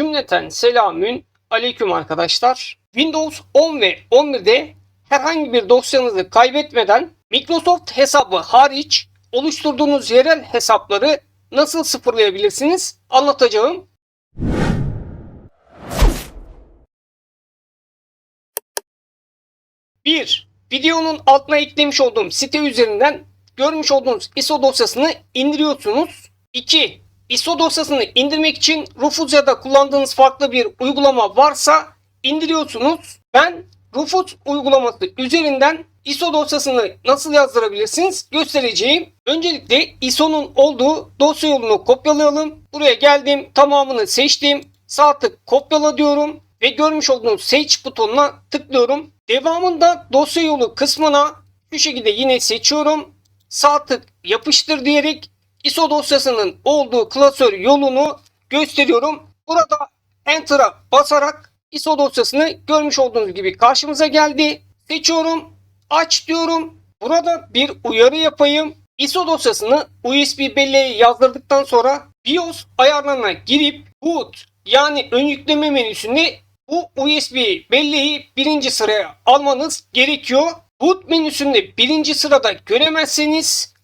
Cümleten selamün aleyküm arkadaşlar. Windows 10 ve 11'de herhangi bir dosyanızı kaybetmeden Microsoft hesabı hariç oluşturduğunuz yerel hesapları nasıl sıfırlayabilirsiniz anlatacağım. Bir, videonun altına eklemiş olduğum site üzerinden görmüş olduğunuz ISO dosyasını indiriyorsunuz. 2. ISO dosyasını indirmek için Rufus ya da kullandığınız farklı bir uygulama varsa indiriyorsunuz. Ben Rufus uygulaması üzerinden ISO dosyasını nasıl yazdırabilirsiniz göstereceğim. Öncelikle ISO'nun olduğu dosya yolunu kopyalayalım. Buraya geldim, tamamını seçtim. Sağ tık kopyala diyorum ve görmüş olduğunuz seç butonuna tıklıyorum. Devamında dosya yolu kısmına şu şekilde yine seçiyorum. Sağ tık yapıştır diyerek ISO dosyasının olduğu klasör yolunu gösteriyorum. Burada Enter'a basarak ISO dosyasını görmüş olduğunuz gibi karşımıza geldi. Seçiyorum. Aç diyorum. Burada bir uyarı yapayım. ISO dosyasını USB belleğe yazdırdıktan sonra BIOS ayarlarına girip boot yani ön yükleme menüsünde bu USB belleği birinci sıraya almanız gerekiyor. Boot menüsünde birinci sırada göremezseniz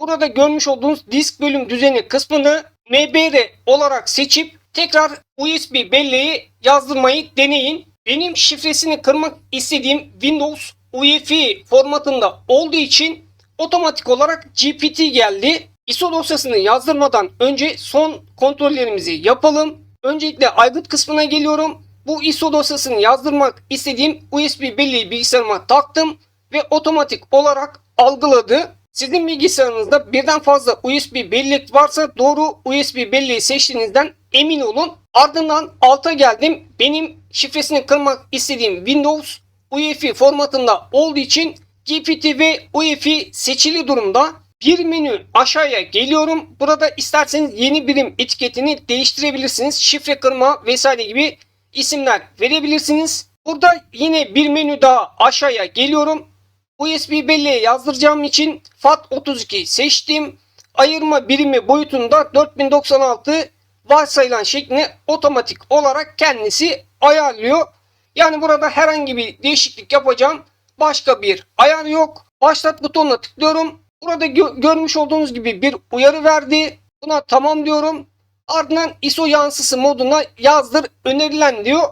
burada görmüş olduğunuz disk bölüm düzeni kısmını MBR olarak seçip tekrar USB belleği yazdırmayı deneyin. Benim şifresini kırmak istediğim Windows UEFI formatında olduğu için otomatik olarak GPT geldi. ISO dosyasını yazdırmadan önce son kontrollerimizi yapalım. Öncelikle aygıt kısmına geliyorum. Bu ISO dosyasını yazdırmak istediğim USB belleği bilgisayarıma taktım ve otomatik olarak algıladı. Sizin bilgisayarınızda birden fazla USB bellek varsa doğru USB belleği seçtiğinizden emin olun. Ardından alta geldim. Benim şifresini kırmak istediğim Windows UEFI formatında olduğu için GPT ve UEFI seçili durumda. Bir menü aşağıya geliyorum. Burada isterseniz yeni birim etiketini değiştirebilirsiniz. Şifre kırma vesaire gibi isimler verebilirsiniz. Burada yine bir menü daha aşağıya geliyorum. USB belleğe yazdıracağım için FAT32 seçtim. Ayırma birimi boyutunda 4096 varsayılan şeklini otomatik olarak kendisi ayarlıyor. Yani burada herhangi bir değişiklik yapacağım başka bir ayar yok. Başlat butonuna tıklıyorum. Burada gö- görmüş olduğunuz gibi bir uyarı verdi. Buna tamam diyorum. Ardından ISO yansısı moduna yazdır önerilen diyor.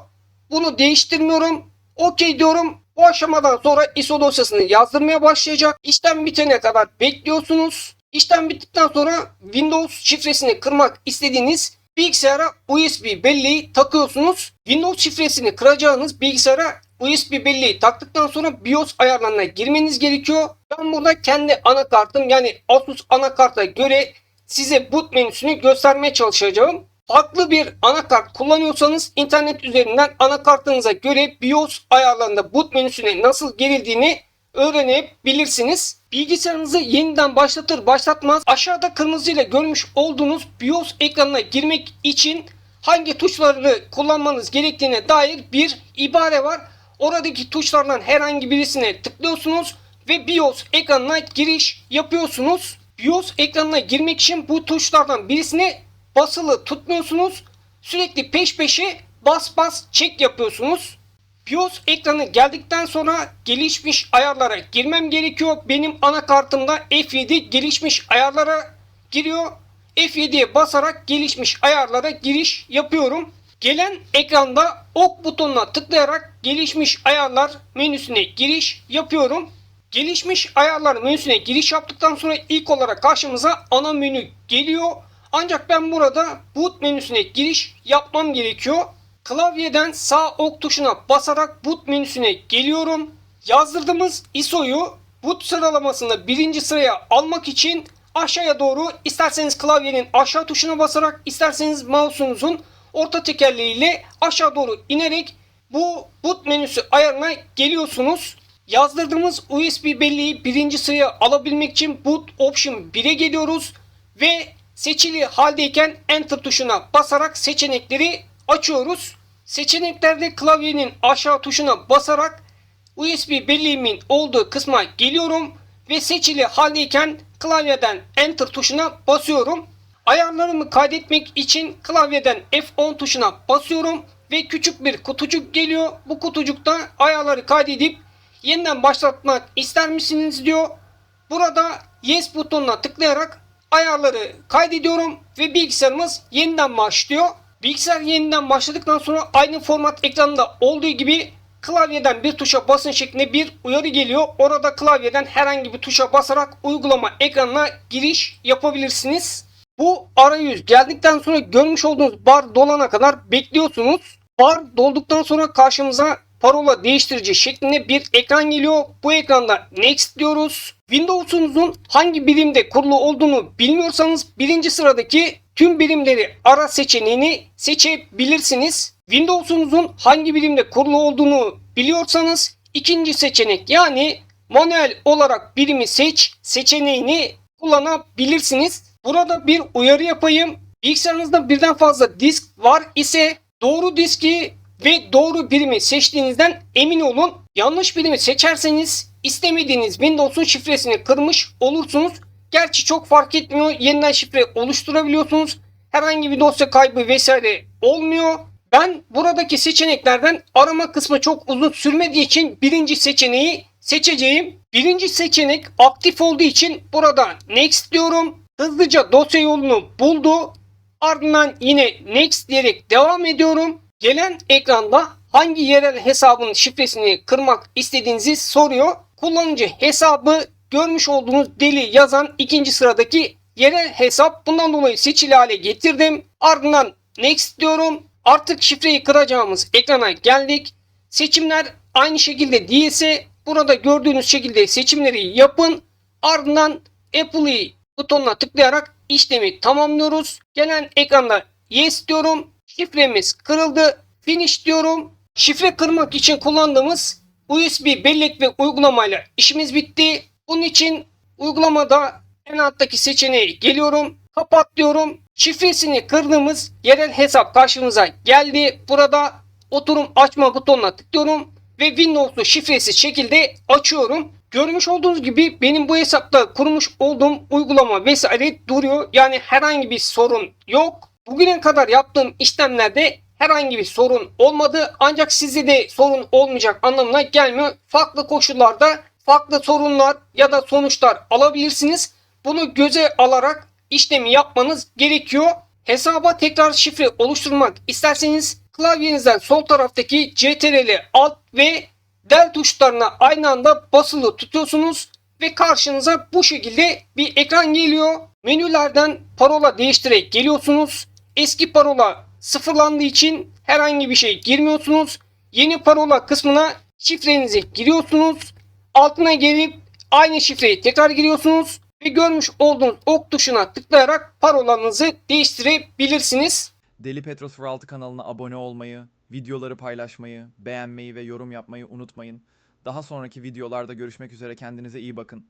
Bunu değiştirmiyorum. OK diyorum. Bu aşamadan sonra ISO dosyasını yazdırmaya başlayacak. İşlem bitene kadar bekliyorsunuz. İşlem bittikten sonra Windows şifresini kırmak istediğiniz bilgisayara USB belleği takıyorsunuz. Windows şifresini kıracağınız bilgisayara USB belleği taktıktan sonra BIOS ayarlarına girmeniz gerekiyor. Ben burada kendi anakartım yani Asus anakarta göre size boot menüsünü göstermeye çalışacağım. Farklı bir anakart kullanıyorsanız internet üzerinden anakartınıza göre BIOS ayarlarında boot menüsüne nasıl girildiğini öğrenebilirsiniz. Bilgisayarınızı yeniden başlatır başlatmaz aşağıda kırmızıyla görmüş olduğunuz BIOS ekranına girmek için hangi tuşları kullanmanız gerektiğine dair bir ibare var. Oradaki tuşlardan herhangi birisine tıklıyorsunuz ve BIOS ekranına giriş yapıyorsunuz. BIOS ekranına girmek için bu tuşlardan birisine basılı tutmuyorsunuz. Sürekli peş peşe bas bas çek yapıyorsunuz. BIOS ekranı geldikten sonra gelişmiş ayarlara girmem gerekiyor. Benim anakartımda F7 gelişmiş ayarlara giriyor. F7'ye basarak gelişmiş ayarlara giriş yapıyorum. Gelen ekranda ok butonuna tıklayarak gelişmiş ayarlar menüsüne giriş yapıyorum. Gelişmiş ayarlar menüsüne giriş yaptıktan sonra ilk olarak karşımıza ana menü geliyor. Ancak ben burada boot menüsüne giriş yapmam gerekiyor. Klavyeden sağ ok tuşuna basarak boot menüsüne geliyorum. Yazdırdığımız ISO'yu boot sıralamasında birinci sıraya almak için aşağıya doğru isterseniz klavyenin aşağı tuşuna basarak isterseniz mouse'unuzun orta tekerleğiyle aşağı doğru inerek bu boot menüsü ayarına geliyorsunuz. Yazdırdığımız USB belleği birinci sıraya alabilmek için boot option 1'e geliyoruz ve seçili haldeyken enter tuşuna basarak seçenekleri açıyoruz. Seçeneklerde klavyenin aşağı tuşuna basarak USB belleğimin olduğu kısma geliyorum ve seçili haldeyken klavyeden enter tuşuna basıyorum. Ayarlarımı kaydetmek için klavyeden F10 tuşuna basıyorum ve küçük bir kutucuk geliyor. Bu kutucukta ayarları kaydedip yeniden başlatmak ister misiniz diyor. Burada Yes butonuna tıklayarak ayarları kaydediyorum ve bilgisayarımız yeniden başlıyor. Bilgisayar yeniden başladıktan sonra aynı format ekranında olduğu gibi klavyeden bir tuşa basın şeklinde bir uyarı geliyor. Orada klavyeden herhangi bir tuşa basarak uygulama ekranına giriş yapabilirsiniz. Bu arayüz geldikten sonra görmüş olduğunuz bar dolana kadar bekliyorsunuz. Bar dolduktan sonra karşımıza parola değiştirici şeklinde bir ekran geliyor. Bu ekranda Next diyoruz. Windows'unuzun hangi birimde kurulu olduğunu bilmiyorsanız birinci sıradaki tüm birimleri ara seçeneğini seçebilirsiniz. Windows'unuzun hangi birimde kurulu olduğunu biliyorsanız ikinci seçenek yani manuel olarak birimi seç seçeneğini kullanabilirsiniz. Burada bir uyarı yapayım. Bilgisayarınızda birden fazla disk var ise doğru diski ve doğru birimi seçtiğinizden emin olun. Yanlış birimi seçerseniz istemediğiniz Windows'un şifresini kırmış olursunuz. Gerçi çok fark etmiyor. Yeniden şifre oluşturabiliyorsunuz. Herhangi bir dosya kaybı vesaire olmuyor. Ben buradaki seçeneklerden arama kısmı çok uzun sürmediği için birinci seçeneği seçeceğim. Birinci seçenek aktif olduğu için burada next diyorum. Hızlıca dosya yolunu buldu. Ardından yine next diyerek devam ediyorum. Gelen ekranda hangi yerel hesabın şifresini kırmak istediğinizi soruyor. Kullanıcı hesabı görmüş olduğunuz deli yazan ikinci sıradaki yerel hesap. Bundan dolayı seçili hale getirdim. Ardından next diyorum. Artık şifreyi kıracağımız ekrana geldik. Seçimler aynı şekilde değilse burada gördüğünüz şekilde seçimleri yapın. Ardından Apple'ı butonuna tıklayarak işlemi tamamlıyoruz. Gelen ekranda yes diyorum. Şifremiz kırıldı. Finish diyorum. Şifre kırmak için kullandığımız USB bellek ve uygulamayla işimiz bitti. Bunun için uygulamada en alttaki seçeneğe geliyorum. Kapat diyorum. Şifresini kırdığımız yerel hesap karşımıza geldi. Burada oturum açma butonuna tıklıyorum ve Windows'u şifresiz şekilde açıyorum. Görmüş olduğunuz gibi benim bu hesapta kurmuş olduğum uygulama vesaire duruyor. Yani herhangi bir sorun yok. Bugüne kadar yaptığım işlemlerde herhangi bir sorun olmadı. Ancak sizde de sorun olmayacak anlamına gelmiyor. Farklı koşullarda farklı sorunlar ya da sonuçlar alabilirsiniz. Bunu göze alarak işlemi yapmanız gerekiyor. Hesaba tekrar şifre oluşturmak isterseniz klavyenizden sol taraftaki CTRL Alt ve del tuşlarına aynı anda basılı tutuyorsunuz ve karşınıza bu şekilde bir ekran geliyor. Menülerden parola değiştirerek geliyorsunuz. Eski parola sıfırlandığı için herhangi bir şey girmiyorsunuz. Yeni parola kısmına şifrenizi giriyorsunuz. Altına gelip aynı şifreyi tekrar giriyorsunuz ve görmüş olduğunuz ok tuşuna tıklayarak parolanızı değiştirebilirsiniz. Deli Petros 06 kanalına abone olmayı, videoları paylaşmayı, beğenmeyi ve yorum yapmayı unutmayın. Daha sonraki videolarda görüşmek üzere kendinize iyi bakın.